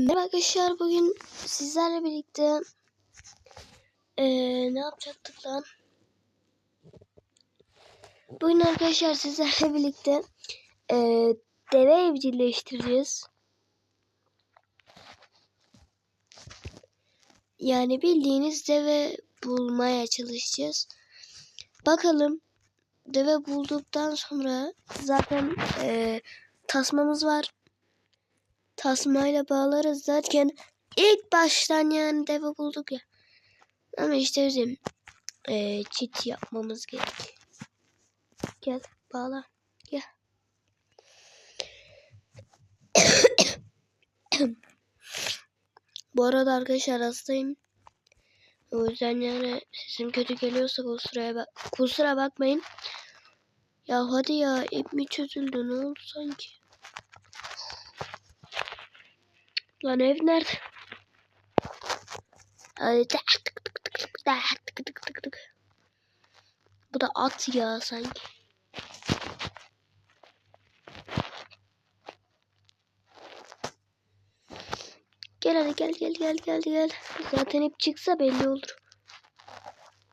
Merhaba arkadaşlar bugün sizlerle birlikte eee, ne yapacaktık lan? Bugün arkadaşlar sizlerle birlikte eee, deve evcilleştireceğiz. Yani bildiğiniz deve bulmaya çalışacağız. Bakalım deve bulduktan sonra zaten eee, tasmamız var tasmayla bağlarız zaten ilk baştan yani deve bulduk ya. Ama işte bizim eee çit yapmamız gerek. Gel bağla. Gel. Bu arada arkadaşlar hastayım. O yüzden yani sesim kötü geliyorsa kusura, bak kusura bakmayın. Ya hadi ya ip mi çözüldü ne oldu sanki? Lan ev nerede? Bu da at ya sanki. Gel hadi gel gel gel gel gel. Zaten hep çıksa belli olur.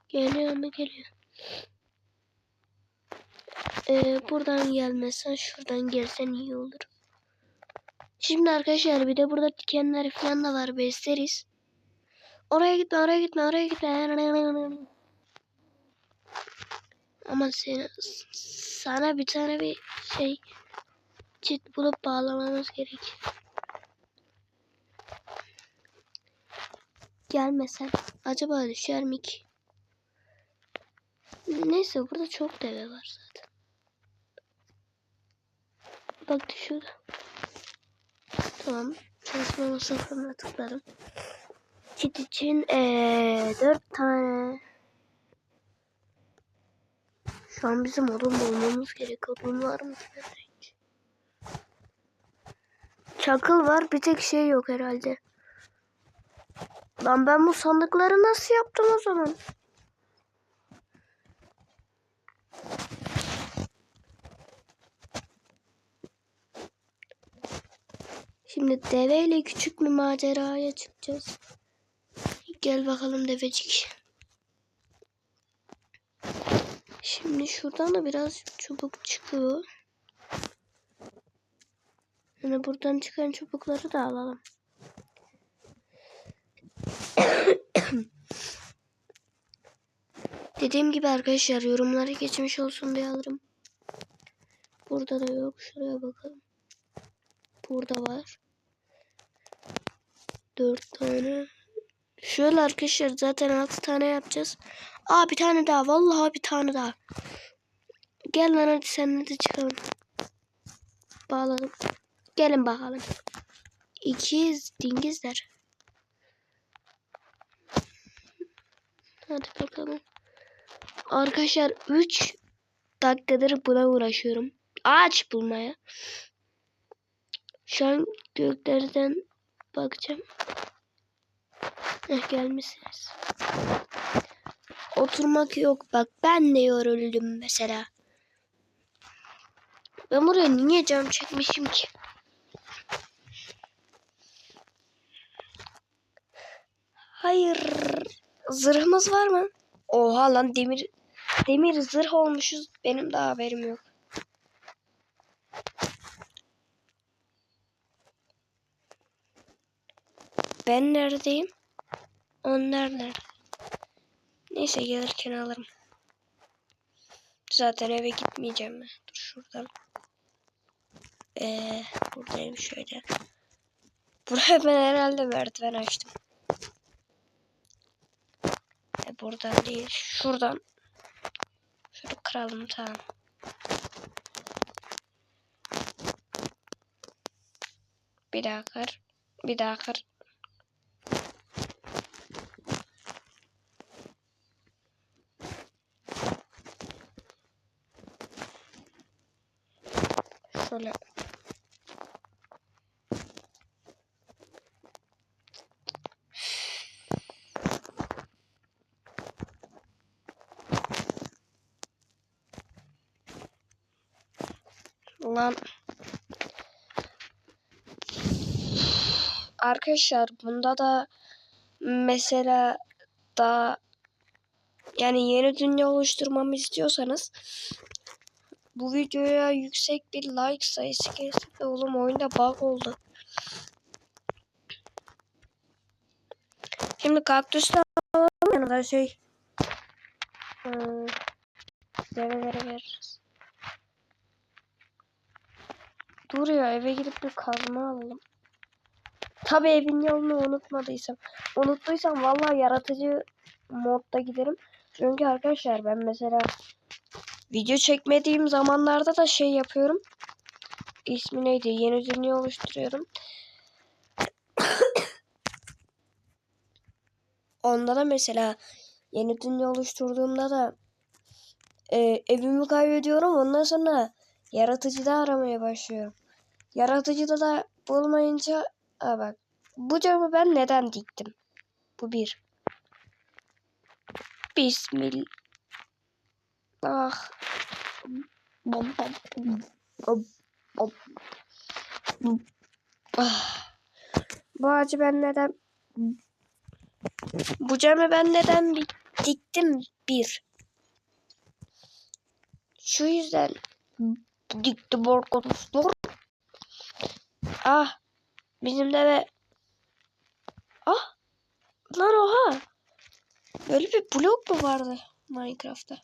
Geliyor mu geliyor. Ee, buradan gelmesen şuradan gelsen iyi olur. Şimdi arkadaşlar bir de burada dikenler falan da var besleriz. Oraya gitme oraya gitme oraya gitme. Ama seni, sana bir tane bir şey çit bulup bağlamamız gerek. Gelmesen acaba düşer mi ki? Neyse burada çok deve var zaten. Bak düşürdü. Tamam. Çalışma masasına tıkladım. Çit için ee, 4 tane. Şu an bizim odun bulmamız gerek. Odun var mı? Çakıl var. Bir tek şey yok herhalde. Lan ben bu sandıkları nasıl yaptım o zaman? Şimdi deveyle küçük bir maceraya çıkacağız. Gel bakalım devecik. Şimdi şuradan da biraz çubuk çıkıyor. Yani buradan çıkan çubukları da alalım. Dediğim gibi arkadaşlar yorumları geçmiş olsun diye alırım. Burada da yok. Şuraya bakalım. Burada var. Dört tane. Şöyle arkadaşlar zaten altı tane yapacağız. Aa bir tane daha. Vallahi bir tane daha. Gel lan hadi seninle de çıkalım. Bağladım. Gelin bakalım. İkiz dingizler. Hadi bakalım. Arkadaşlar 3 dakikadır buna uğraşıyorum. Ağaç bulmaya. Şu an göklerden bakacağım. Heh, gelmişsiniz. Oturmak yok. Bak ben de yoruldum mesela. Ben buraya niye cam çekmişim ki? Hayır. Zırhımız var mı? Oha lan demir demir zırh olmuşuz. Benim de haberim yok. Ben neredeyim? Onlar nerede? Neyse gelirken alırım. Zaten eve gitmeyeceğim ben. Dur şuradan. Ee, buradayım şöyle. Buraya ben herhalde merdiven açtım. E, buradan değil. Şuradan. Şunu kıralım tamam. Bir daha kır. Bir daha kır. Şöyle. Lan. arkadaşlar bunda da mesela daha yani yeni dünya oluşturmamı istiyorsanız bu videoya yüksek bir like sayısı gelsin de oğlum oyunda bug oldu. Şimdi kaktüsle alalım yanında şey hmm, develere veririz. Dur ya eve gidip bir kazma alalım. Tabi evin yolunu unutmadıysam. Unuttuysam vallahi yaratıcı modda giderim. Çünkü arkadaşlar ben mesela video çekmediğim zamanlarda da şey yapıyorum. İsmi neydi? Yeni dünya oluşturuyorum. Onda da mesela yeni dünya oluşturduğumda da e, evimi kaybediyorum. Ondan sonra yaratıcıda aramaya başlıyorum. Yaratıcıda da bulmayınca Aa bak. Bu camı ben neden diktim? Bu bir. Bismillah. Ah. Bom, bom, bom, bom. Ah. Bu ağacı ben neden bu camı ben neden dik- diktim? Bir. Şu yüzden diktim arkadaşlar. Ah. Bizim de ve Ah. Lan oha. Böyle bir blok mu vardı Minecraft'ta?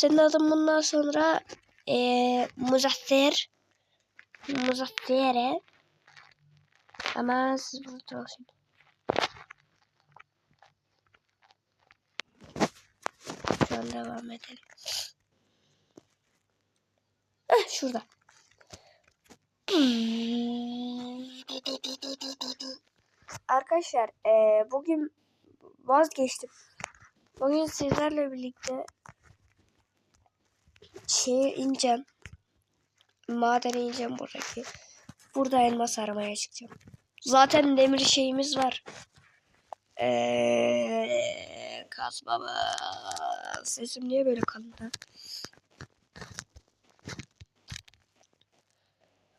Senin adın bundan sonra ee, Muzaffer. Muzaffer'e. Ama siz burada olsun. Şu an devam edelim. Eh şurada. Arkadaşlar e, bugün vazgeçtim. Bugün sizlerle birlikte şeye ineceğim. Madene ineceğim buradaki. Burada elmas aramaya çıkacağım. Zaten demir şeyimiz var. Eee kasmama. Sesim niye böyle kalın?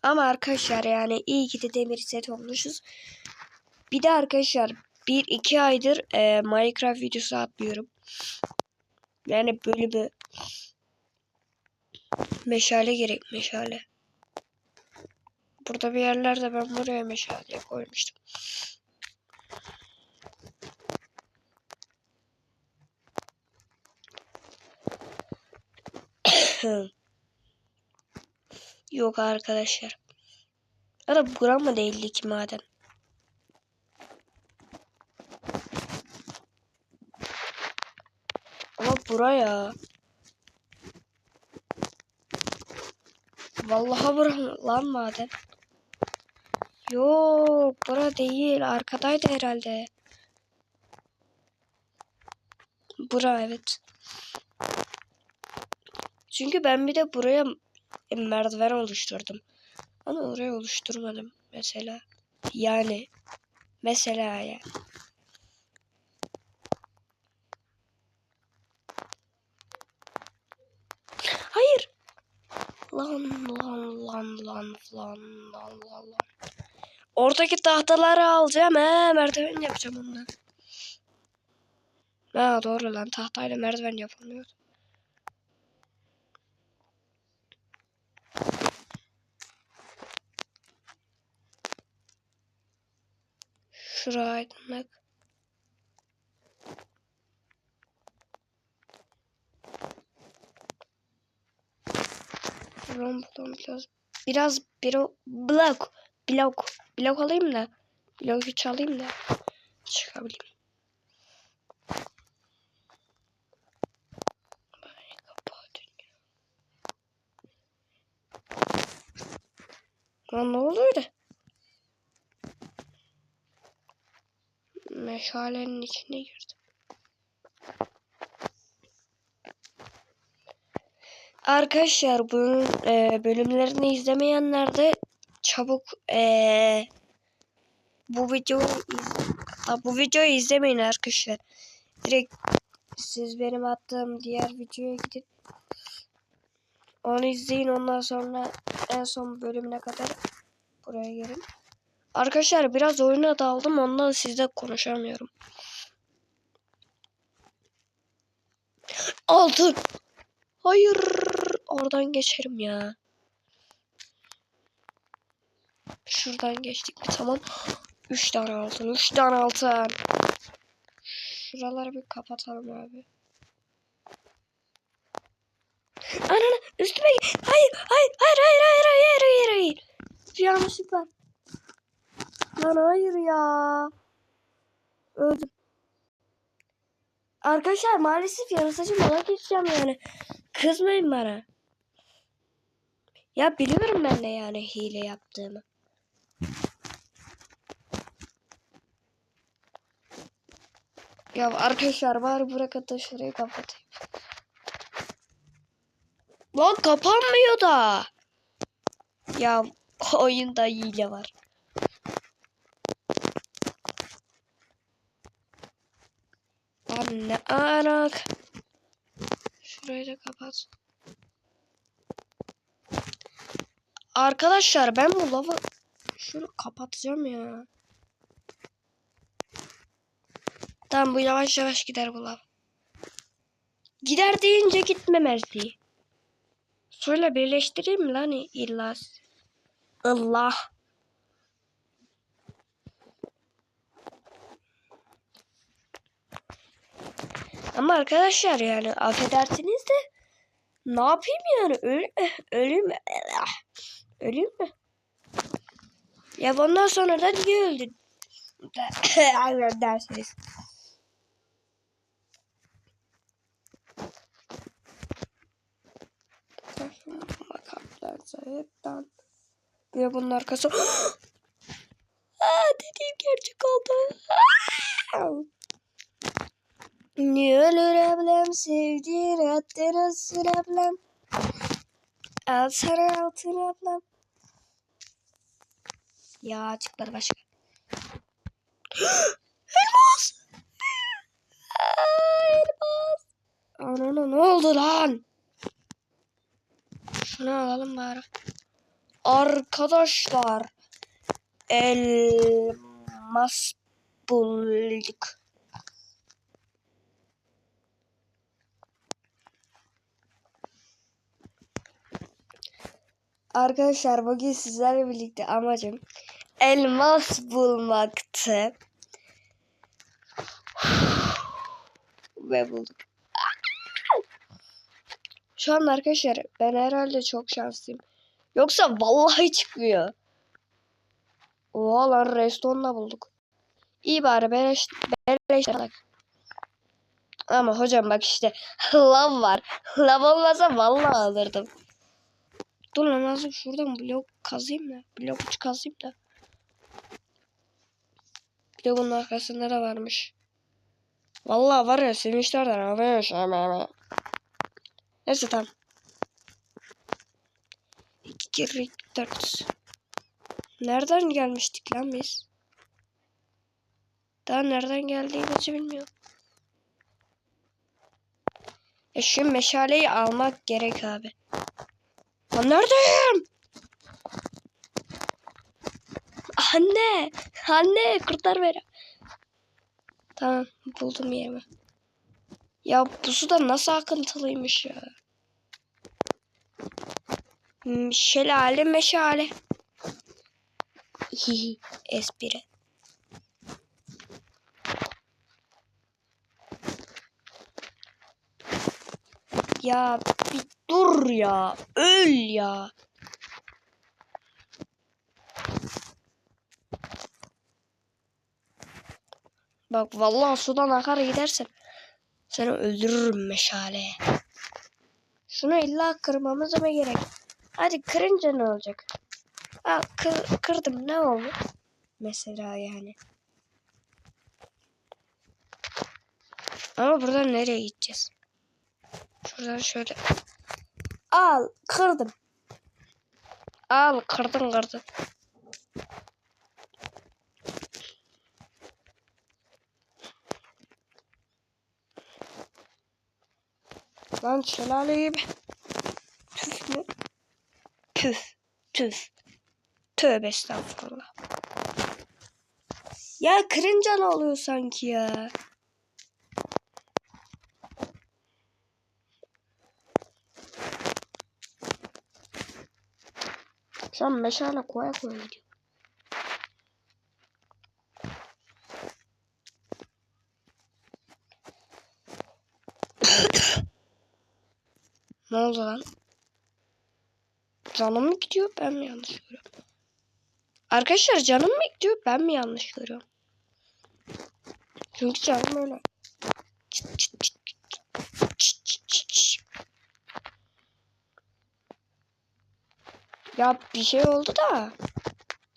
Ama arkadaşlar yani iyi ki de demir set olmuşuz. Bir de arkadaşlar bir iki aydır e, Minecraft videosu atmıyorum. Yani bir meşale gerek meşale. Burada bir yerlerde ben buraya meşale koymuştum. Yok arkadaşlar. Da bura mı değildi ki maden? Ama buraya. Vallahi bura lan maden. Yok bura değil. Arkadaydı herhalde. Bura evet. Çünkü ben bir de buraya merdiven oluşturdum. Ama oraya oluşturmadım mesela. Yani mesela yani. Hayır. Lan lan lan lan lan lan lan lan. Oradaki tahtaları alacağım he merdiven yapacağım ondan. Ha doğru lan tahtayla merdiven yapılmıyor. Şura aydınlık. Buradan buradan biraz biraz bir o blok blok blok alayım da bloku çalayım da çıkabileyim. Lan ne oluyor da? Meşalenin içine girdim. Arkadaşlar bunun e, bölümlerini izlemeyenler de çabuk e, bu videoyu iz, bu videoyu izlemeyin arkadaşlar. Direkt siz benim attığım diğer videoya gidip Onu izleyin ondan sonra en son bölümüne kadar buraya gelin. Arkadaşlar biraz oyuna daldım ondan sizle konuşamıyorum. Altın. Hayır. Oradan geçerim ya. Şuradan geçtik mi tamam. 3 tane altın. 3 tane altın. Şuraları bir kapatalım abi. Anana üstüme hayır hayır hayır hayır hayır hayır hayır hayır. Bir yanlışlık var. Lan hayır ya. Öldüm. Arkadaşlar maalesef yarısacı mala geçeceğim yani. Kızmayın bana. Ya biliyorum ben de yani hile yaptığımı. Ya arkadaşlar bari bırakın da şurayı kapatayım. Lan kapanmıyor da. Ya oyunda hile var. Abi ne arak. Şurayı da kapat. Arkadaşlar ben bu lava şunu kapatacağım ya. Tamam bu yavaş yavaş gider bu lav. Gider deyince gitmemezdi. Suyla birleştireyim lan illa? Allah. Ama arkadaşlar yani affedersiniz de ne yapayım yani öl öleyim mi? Öleyim mi? Ya bundan sonra da niye öldün? Aynen dersiniz. Hepten. Bir de bunun arkası. Aa, dediğim gerçek oldu. Niye ölür ablem sevdiğin hattına sür ablem. Al sana altın ablam. Ya çıkmadı başka. Elmas! Elmas! Anana ne oldu lan? Şunu alalım bari. Arkadaşlar. Elmas bulduk. Arkadaşlar bugün sizlerle birlikte amacım elmas bulmaktı. Ve bulduk. Şu an arkadaşlar ben herhalde çok şanslıyım. Yoksa vallahi çıkmıyor. Oha lan restonla bulduk. İyi bari beleş, beleş alak. Ama hocam bak işte lav var. Lav olmasa vallahi alırdım. Dur lan azıcık şuradan blok kazayım da. Blok uç kazayım da. Bir de bunun arkasında da varmış. Vallahi var ya sevinçlerden havaya yaşamaya. Neyse tamam. İki kere dört. Nereden gelmiştik lan biz? Daha nereden geldiğimizi bilmiyorum. E şu meşaleyi almak gerek abi. Lan neredeyim? Anne! Anne kurtar beni. Tamam buldum yerimi. Ya bu su da nasıl akıntılıymış ya. Şelale meşale. Hihi espri. Ya bir dur ya. Öl ya. Bak vallahi sudan akar gidersen seni öldürürüm meşale. Şunu illa kırmamıza mı gerek? Hadi kırınca ne olacak? Aa, kır, kırdım ne oldu? Mesela yani. Ama buradan nereye gideceğiz? Şuradan şöyle. Al kırdım. Al kırdın kırdın. Lan şelaleyi. Tüf ne Püf. Tüf. Tövbe estağfurullah. Ya kırınca ne oluyor sanki ya? Şu an meşale koya koya gidiyor. Ne oldu lan? Canım mı gidiyor ben mi yanlış görüyorum? Arkadaşlar canım mı gidiyor ben mi yanlış görüyorum? Çünkü canım öyle. Çıt çıt çıt. Ya bir şey oldu da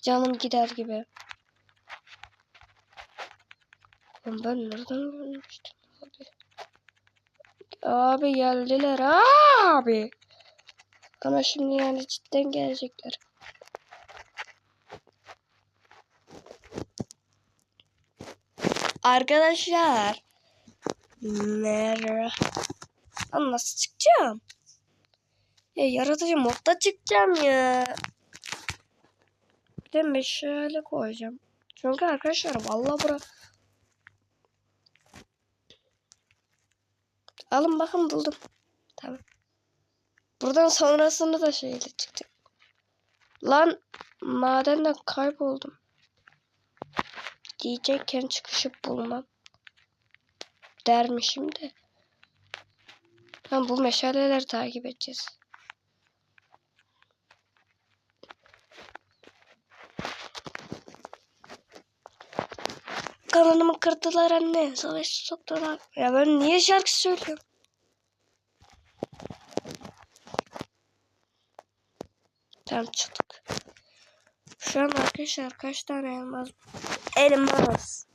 canım gider gibi. Ben nereden görmüştüm? Abi geldiler abi. Ama şimdi yani cidden gelecekler. Arkadaşlar. Merhaba. Lan nasıl çıkacağım? Ya yaratıcı modda çıkacağım ya. Bir de meşale koyacağım. Çünkü arkadaşlar vallahi bura Alın bakın buldum. Tamam. Buradan sonrasında da şeyle çıkacak. Lan madenden kayboldum. Diyecekken çıkışıp bulmam. Dermişim de. Tamam bu meşaleleri takip edeceğiz. Kanalımı kırdılar anne. Savaş soktular. Ya ben niye şarkı söylüyorum? Tamam çıktık. Şu an arkadaşlar kaç tane elmas? Elmas.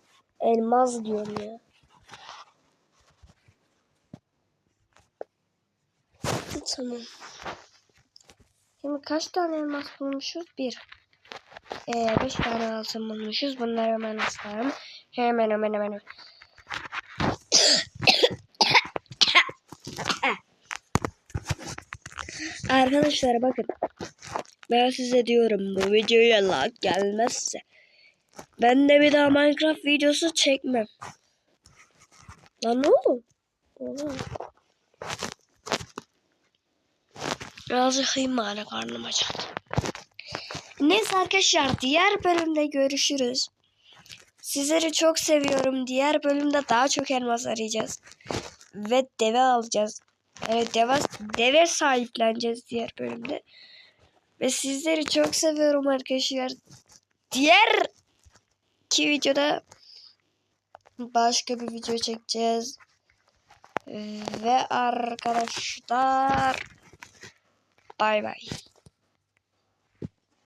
Elmas diyorum ya. Tamam. Şimdi kaç tane elmas bulmuşuz? Bir. Ee, beş tane altın bulmuşuz. Bunları hemen ıslarım. Hemen hemen hemen. Arkadaşlar bakın. Ben size diyorum bu videoya like gelmezse ben de bir daha Minecraft videosu çekmem. Lan ne oldu? Birazcık bari karnım acıktı. Neyse arkadaşlar diğer bölümde görüşürüz. Sizleri çok seviyorum. Diğer bölümde daha çok elmas arayacağız. Ve deve alacağız. Evet deve, deve sahipleneceğiz diğer bölümde. Ve sizleri çok seviyorum arkadaşlar. Diğer iki videoda başka bir video çekeceğiz. Ve arkadaşlar bay bay.